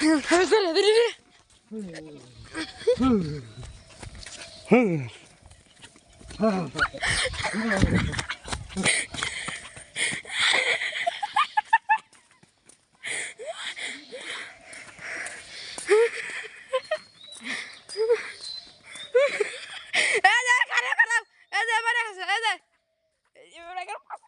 করে দিলি রে এই যে খারাপ খারাপ এই যে এবারে আছে এই যে এবারে খারাপ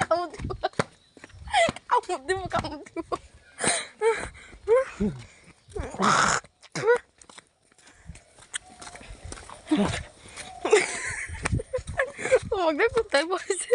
কামড় দিব কামড় দিব কামড় দিব আমাকে কোথায় পড়েছে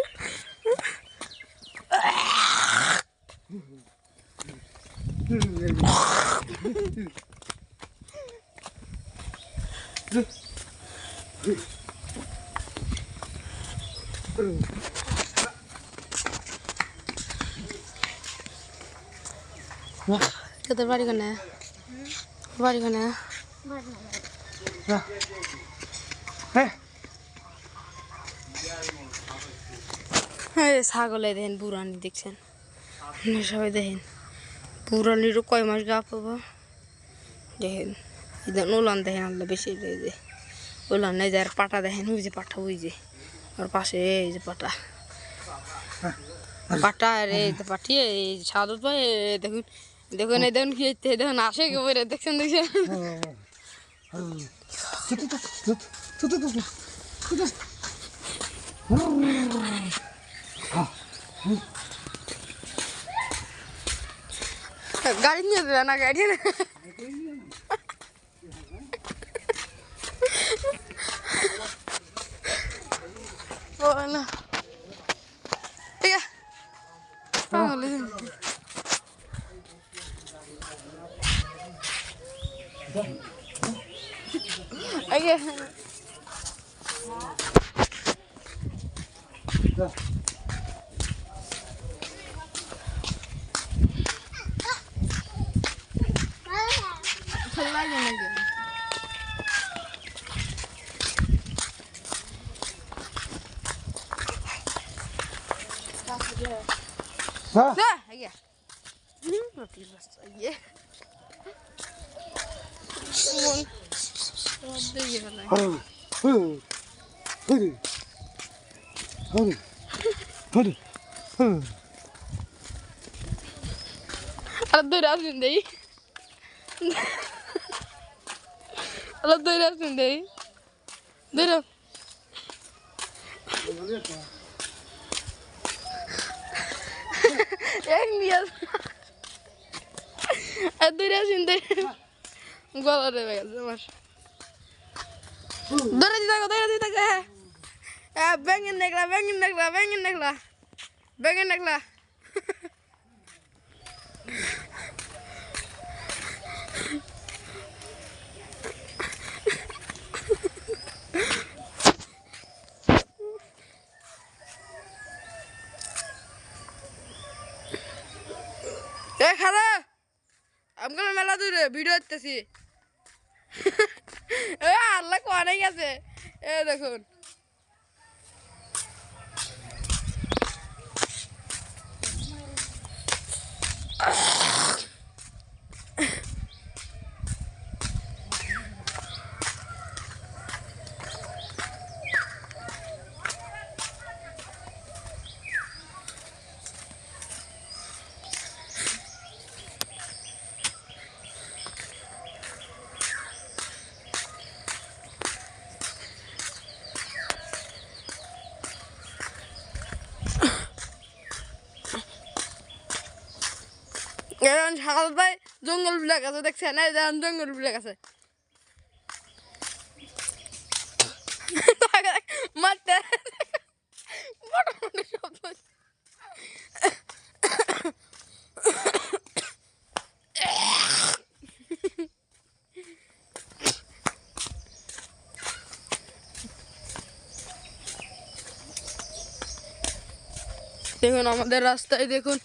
তোদের বাড়ি কোনে বাড়ি কোনে হ্যাঁ ছাগলে দেখেন বুড়ানি দেখছেন আপনারা সবাই দেখেন বুড়ানিরও কয় মাস গা পাবো দেখেন এদের ওলান দেখেন আল্লাহ বেশি এই যে। ওলান এই যে আর পাটা দেখেন ওই যে পাটা ওই যে। আর পাশে এই যে পাটা। পাটা আর এই যে পাটি এই সাদত ভাই দেখুন দেখুন এই দেখুন কি হচ্ছে, দেখুন আসে কেবরে দেখছেন দেখছেন? গাড়ি নিয়ে দেবে না গাড়ি নিয়ে বলো ঠিক আছে পাগল হয়ে যাবে। আগে Да? Да, я. Вон. Вон, Hadi. Hadi. Hadi. Hadi. Alla dörrar öppnar dig. Alla dörrar öppnar dig. Dörrar. এক নিয়ে আর দৌড়ে আসেন গলা রেবে গেছে আমার। দৌড়ে দিতে দৌড়ে দিতে হ্যাঁ। হ্যাঁ ব্যাঙের নেকলা ব্যাঙের নেকলা ব্যাঙের নেকলা। ব্যাঙের নেকলা। এ খারা মেলা দূরে ভিডিও করতেছি এ আল্লাহ অনেক গেছে? এ দেখুন। এখন সাগর ভাই জঙ্গল বিলাক আছে দেখছেন? এই দেখেন জঙ্গল বিলাক আছে মারতে মোটামুটি দেখুন, আমাদের রাস্তায় দেখুন।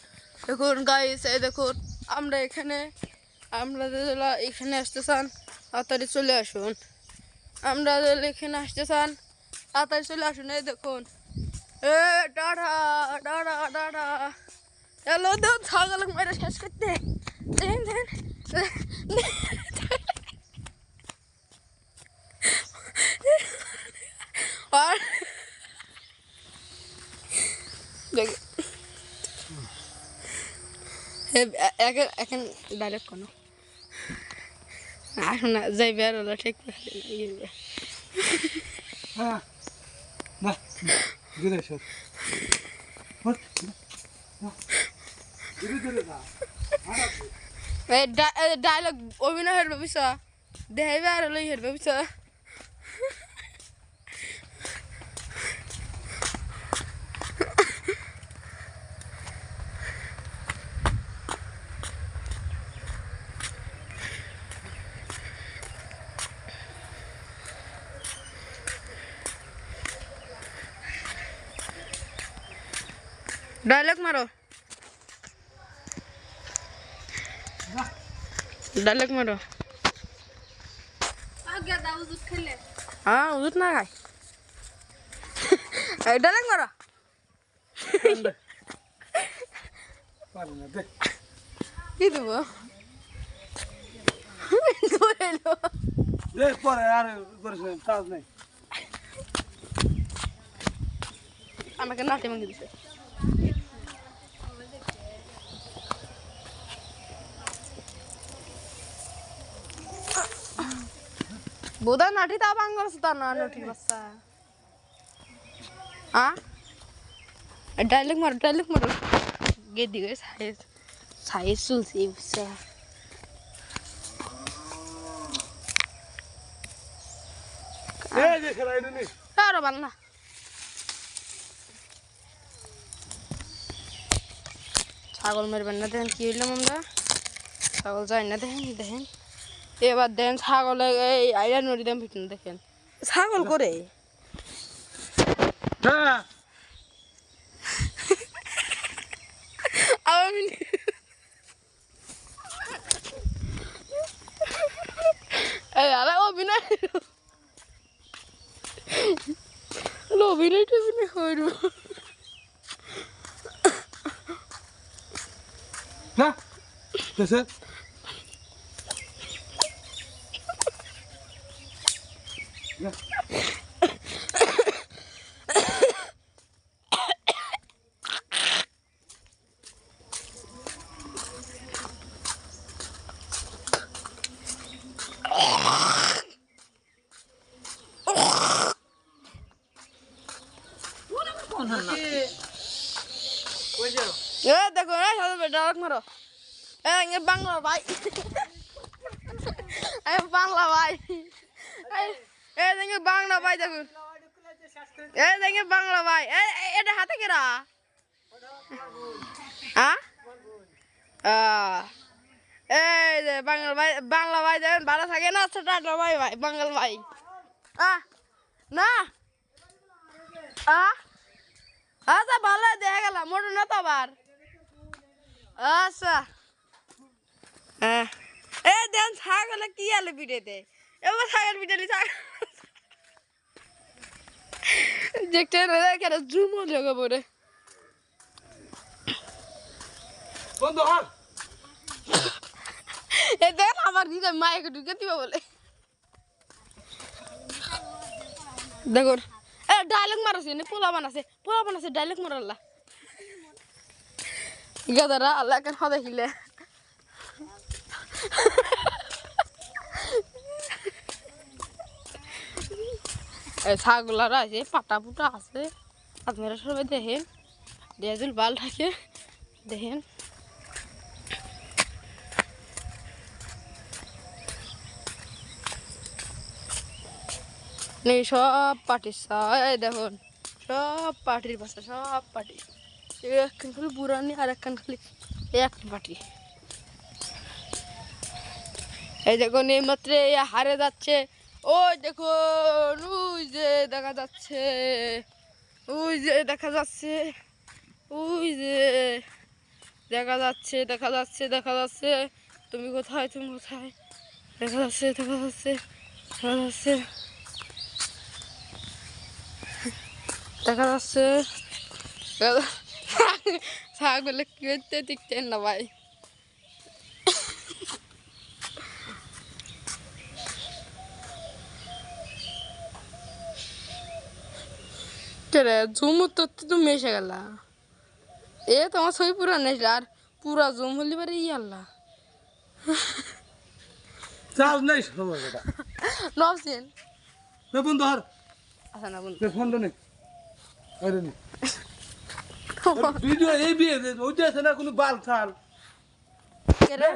দেখুন গাইস এই দেখুন। আমরা এখানে, আমরা যারা এখানে আসতে চান, তাড়াতাড়ি চলে আসুন। আমরা যারা এখানে আসতে চান, তাড়াতাড়ি চলে আসুন, এই দেখুন। এ ডাড়া ডাড়া ডাড়া এলো তো ছাগল মেরে শেষ করতে। দেন দেন। আর দেখ। এখন এখন ডাইরেক্ট কোনো। আসুন না যাই বের হলো ঠিক হ্যাঁ। ডায়লগ অভিনয় হেরবে বুঝছা দেখাইবে আর হলো হেরবে বুঝছা ডায়লগ মারো। ডায়লগ মারো। হ্যাঁ উজুত না খাই। ডায়লগ মারো। কি দেবো? দেখ পরে আর আমাকে নাটে মাগি দিছে। বোধা নাটি তা বাঙ্গল সুতা না নটি বাচ্চা আ ডাইলেক মারো ডাইলেক মারো গে দিকে সাইজ সাইজ চুলছি বুঝছে এই যে খেলা এটা নেই আরো ভালো না ছাগল মেরবেন না দেখেন কি হইলাম আমরা ছাগল যাই না দেখেন দেখেন এবার দেন ছাগল এই আইরা নদী দাম ফিটন দেখেন। ছাগল করে? হ্যাঁ। আমি এই আরে অভিনয়। অভিনয় টভিনয় হইল। না দেশে না এ দেখো এই সাথে ডাক মারো এ ইয়ে বাংলা ভাই এই বাংলা ভাই এই দেখে বাংলা ভাই দেখুন এই দেখে বাংলা ভাই। এটা হাতে কেরা? এই যে বাংলা ভাই বাংলা ভাই দেখেন, ভালো থাকে না টাটা ভাই ভাই, বাংলা ভাই। না। আ? আচ্ছা ভালো, দেখা গেল, মোটর না তো আবার? আচ্ছা। হ্যাঁ। এ দেন ছাগলে কি আলো পিঠেতে এবার ছাগল পিঠেলি ছাগল। দেখতে কেন জুমো জায়গা পরে? বন্ধ হল এ দেখ আমার দিদা মায়েকে ঢুকে দিবা বলে। দেখুন এ ডায়লগ মারাছে নে পোলা বানাছে পোলা বানাছে ডায়লগ মারাল্লা গাদারা আল্লাহ কেন হদা হিলে ছাগলারা আছে, পাটা পুটা আছে। আপনারা সবাই দেখেন দেয়াজুল বাল থাকে, দেখেন। নেই, সব পার্টির এই দেখুন, সব পার্টির বাসা, সব পার্টি একখান খালি বুড়ানি আর একখান খালি একটা পার্টি এই দেখুন, এই মাত্র হারে যাচ্ছে। ওই দেখুন ওই যে দেখা যাচ্ছে, ওই যে দেখা যাচ্ছে, ওই যে দেখা যাচ্ছে দেখা যাচ্ছে দেখা যাচ্ছে। তুমি কোথায়? তুমি কোথায়? দেখা যাচ্ছে দেখা যাচ্ছে দেখা যাচ্ছে। দেখা যাচ্ছে। ছাগলে কি হচ্ছে? টিকতেন না ভাই। কেরে ঝুমুর তো তুমি এসে গেলা। এ তোমার ছবি পুরা নেই আর পুরা জুম হলি পারে ই আল্লাহ চার্জ নাই নবসেন নে বন্ধু আচ্ছা না বন্ধু। নে ফোন নে। আরে নে ভিডিও এই বিয়ে ওইটা আছে না কোনো বাল ছাল। কেরে?